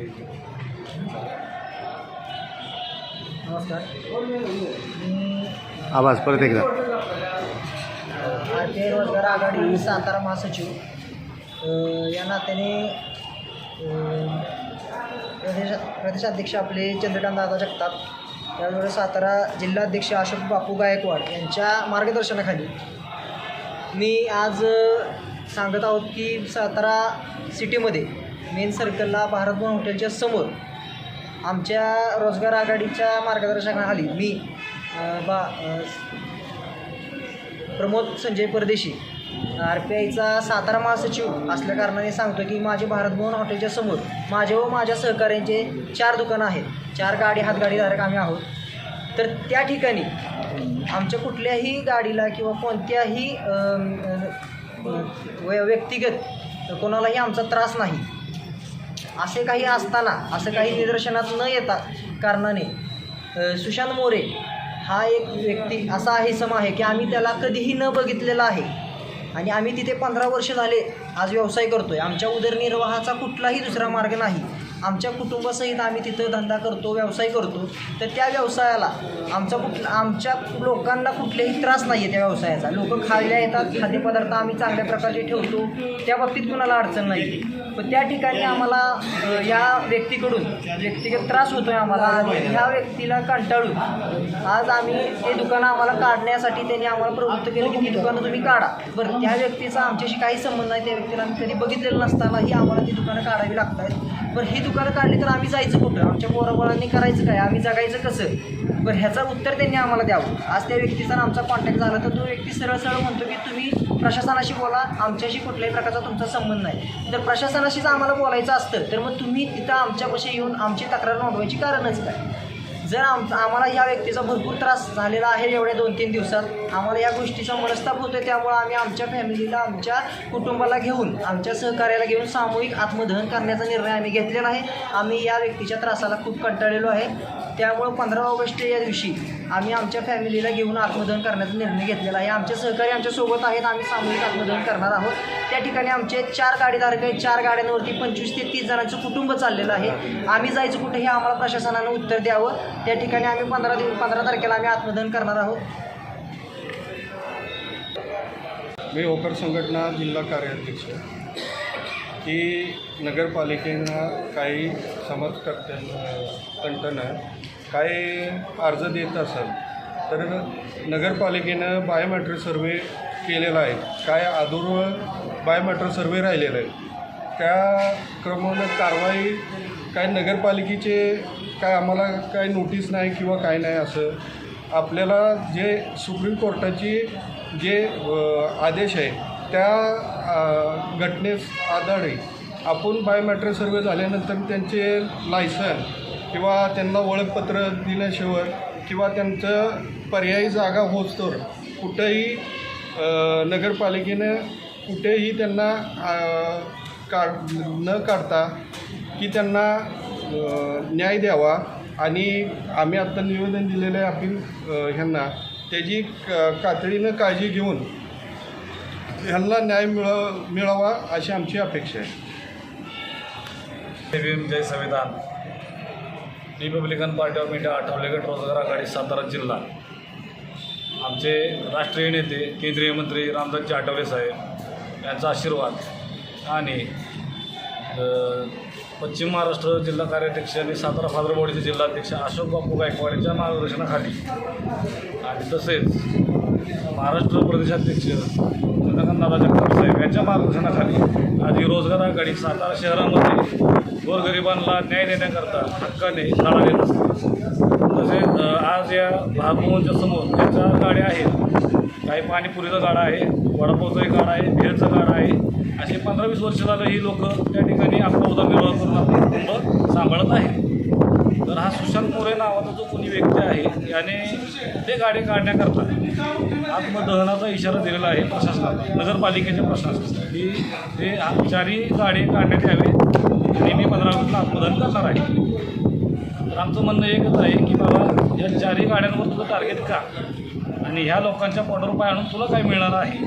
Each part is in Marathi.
नमस्कार. आवाज परत एकदा. भारतीय रोजगार आघाडी सातारा महासचिव. या नात्याने प्रदेश प्रदेशाध्यक्ष आपले चंद्रकांत दादा जगताप त्याचबरोबर सातारा जिल्हाध्यक्ष अशोक बापू गायकवाड यांच्या मार्गदर्शनाखाली मी आज सांगत आहोत की सातारा सिटीमध्ये मेन सर्कलला भारतभवन हॉटेलच्या समोर आमच्या रोजगार आघाडीच्या मार्गदर्शनाखाली मी बा प्रमोद संजय परदेशी. आर पी आयचा सातारा महासचिव असल्या कारणाने सांगतो की माझे भारत भवन हॉटेलच्या समोर माझे व माझ्या सहकाऱ्यांचे चार दुकानं आहेत. चार गाडी हातगाडीधारक आम्ही आहोत. तर त्या ठिकाणी आमच्या कुठल्याही गाडीला किंवा कोणत्याही व्यक्तिगत कोणालाही आमचा त्रास नाही. असे काही असताना असं काही निदर्शनात न येता कारणाने सुशांत मोरे हा एक व्यक्ती असा आहे सम आहे की आम्ही त्याला कधीही न बघितलेला आहे. आणि आम्ही तिथे पंधरा वर्ष झाले आज व्यवसाय करतो आहे आमच्या उदरनिर्वाहाचा कुठलाही दुसरा मार्ग नाही. आमच्या कुटुंबासहित आम्ही तिथं धंदा करतो व्यवसाय करतो. तर त्या व्यवसायाला आमचा कुठला आमच्या लोकांना कुठलेही त्रास नाही आहे त्या व्यवसायाचा. लोक खायला येतात खाद्यपदार्थ आम्ही चांगल्या प्रकारचे ठेवतो. त्या बाबतीत कुणाला अडचण नाही पण त्या ठिकाणी आम्हाला या व्यक्तीकडून व्यक्तिगत त्रास होतो आहे आम्हाला. आणि ह्या व्यक्तीला कंटाळून आज आम्ही ते दुकानं आम्हाला काढण्यासाठी त्यांनी आम्हाला प्रवृत्त केलं की ती दुकानं तुम्ही काढा. बरं त्या व्यक्तीचा आमच्याशी काही संबंध नाही. त्या व्यक्तीला आम्ही कधी बघितलेलं नसतानाही आम्हाला ती दुकानं काढावी लागत आहेत बरं ही दुकानं काढली तर आम्ही जायचं कुठं? आमच्या पोराबाळांनी करायचं काय? आम्ही जगायचं कसं? बरं ह्याचं उत्तर त्यांनी आम्हाला द्यावं. आज त्या व्यक्तीचा आमचा कॉन्टॅक्ट झाला तर तो व्यक्ती सरळ सरळ म्हणतो की तुम्ही प्रशासनाशी बोला आमच्याशी कुठल्याही प्रकारचा तुमचा संबंध नाही. जर प्रशासनाशीच आम्हाला बोलायचं असतं तर मग तुम्ही तिथं आमच्यापाशी येऊन आमची तक्रार नोंदवायची कारणच काय? जर आम आम्हाला या व्यक्तीचा भरपूर त्रास झालेला आहे एवढ्या दोन तीन दिवसात आम्हाला या गोष्टीचा मनस्ताप होतो आहे त्यामुळं आम्ही आमच्या फॅमिलीला आमच्या कुटुंबाला घेऊन आमच्या सहकार्याला घेऊन सामूहिक आत्मदहन करण्याचा निर्णय आम्ही घेतलेला आहे. आम्ही या व्यक्तीच्या त्रासाला खूप कंटाळलेलो आहे. त्यामुळं पंधरा ऑगस्ट या दिवशी आम्ही आमच्या फॅमिलीला घेऊन आत्मदहन करण्याचा निर्णय घेतलेला आहे. आमचे सहकारी आमच्यासोबत आहेत. आम्ही सामूहिक आत्मदहन करणार आहोत. त्या ठिकाणी आमचे चार गाडीधारक आहेत. चार गाड्यांवरती पंचवीस ते तीस जणांचं कुटुंब चाललेलं आहे. आम्ही जायचं कुठे हे आम्हाला प्रशासनानं उत्तर द्यावं. त्या ठिकाणी आम्ही पंधरा दिवस पंधरा तारखेला आम्ही आत्मदहन करणार आहोत. मी होकर संघटना जिल्हा कार्याध्यक्ष. की नगरपालिकेनं काही समाजकर्त्यांना कंटनं काही अर्ज देत असाल तर नगरपालिकेनं बायोमॅट्रिक सर्वे केलेला आहे. काय अधूर बायोमॅट्रिक सर्वे राहिलेला आहे. त्या क्रमानं कारवाई काय नगरपालिकेचे काय आम्हाला काय नोटीस नाही किंवा काय नाही असं आपल्याला जे सुप्रीम कोर्टाची जे आदेश आहे त्या घटनेस घटनेस आधारे आपण बायोमॅट्रिक सर्वे झाल्यानंतर त्यांचे लायसन किंवा त्यांना ओळखपत्र दिल्याशिवाय किंवा त्यांचं पर्यायी जागा होतोर कुठंही नगरपालिकेनं कुठेही त्यांना काढ न काढता की त्यांना न्याय द्यावा आणि आम्ही आत्ता निवेदन दिलेलं आहे आपण ह्यांना. त्याची कातडीनं काळजी घेऊन ह्यांना न्याय मिळव मिळावा अशी आमची अपेक्षा आहे. जय संविधान. Republican Party of India Athawale गट रोजगार आघाडी सातारा जिल्हा. आमचे राष्ट्रीय नेते केंद्रीय मंत्री रामदासजी आठवले साहेब यांचा आशीर्वाद. आणि पश्चिम महाराष्ट्र जिल्हा कार्याध्यक्ष आणि सातारा फादरबोडीचे जिल्हाध्यक्ष अशोक बापू गायकवाड यांच्या मार्गदर्शनाखाली. आणि तसेच महाराष्ट्र प्रदेशाध्यक्ष चंद्रकांतदादा जगताप साहेब यांच्या मार्गदर्शनाखाली आधी रोजगार आघाडी सातारा शहरामध्ये गोरगरिबांना न्याय देण्याकरता हक्काने शाळा देत असते. तसेच आज या भागभवनच्या समोर ज्यांच्या गाड्या आहेत काही पाणीपुरीचा गाडा आहे वडापावचा एक गाडा आहे भेळचा गाडा आहे असे पंधरा वीस वर्ष झालं ही लोक त्या ठिकाणी आपला उदरनिर्वाह करून आपलं कुटुंब सांभाळत आहे तर हा सुशांत मोरे नावाचा जो कोणी व्यक्ती आहे याने ते गाडी काढण्याकरता आत्मदहनाचा इशारा दिलेला आहे प्रशासनाला नगरपालिकेच्या प्रशासनाला. की ते चारही गाडी काढण्यात यावे नेहमी पंधरा ऑगस्टला आत्मदान करणार आहे. तर आमचं म्हणणं एकच आहे की बाबा या चारही गाड्यांवर तुझं टार्गेट का? आणि ह्या लोकांच्या पोटावर पाय आणून तुला काय मिळणार आहे?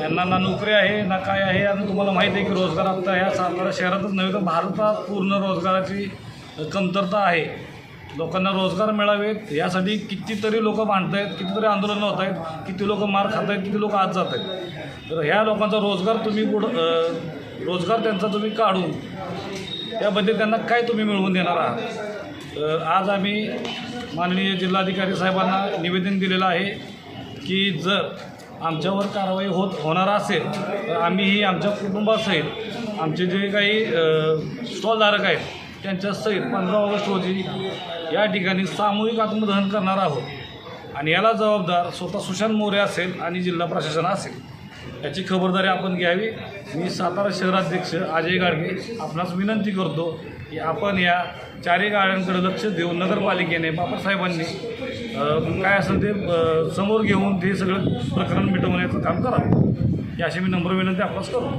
यांना ना नोकरी आहे ना काय आहे आणि तुम्हाला माहीत आहे की रोजगार आत्ता ह्या सातारा शहरातच नव्हे तर भारतात पूर्ण रोजगाराची कमतरता आहे. लोकांना रोजगार मिळावेत. यासाठी कितीतरी लोक मांडत आहेत कितीतरी आंदोलनं होत आहेत किती लोकं मार खात आहेत किती लोकं आज जात आहेत तर ह्या लोकांचा रोजगार तुम्ही पुढं रोजगार त्यांचा तुम्ही काढून त्याबद्दल त्यांना काय तुम्ही मिळवून देणार आहात? आज आम्ही माननीय जिल्हाधिकारी साहेबांना निवेदन दिलेलं आहे की जर आमच्यावर कारवाई होत होणार असेल तर आम्हीही आमच्या कुटुंबासहित आमचे जे काही स्टॉलधारक आहेत त्यांच्यासहित पंधरा ऑगस्ट रोजी या ठिकाणी सामूहिक आत्मदहन करणार आहोत. आणि याला जबाबदार स्वतः सुशांत मोरे असेल आणि जिल्हा प्रशासन असेल. याची खबरदारी आपण घ्यावी. मी सातारा शहराध्यक्ष अजय गाडगे आपणास विनंती करतो की आपण या चारही गाड्यांकडे लक्ष देऊन नगरपालिकेने बाबासाहेबांनी काय असेल ते समोर घेऊन ते सगळं प्रकरण मिटवण्याचं काम करावं ही मी नम्र विनंती आपणास करतो.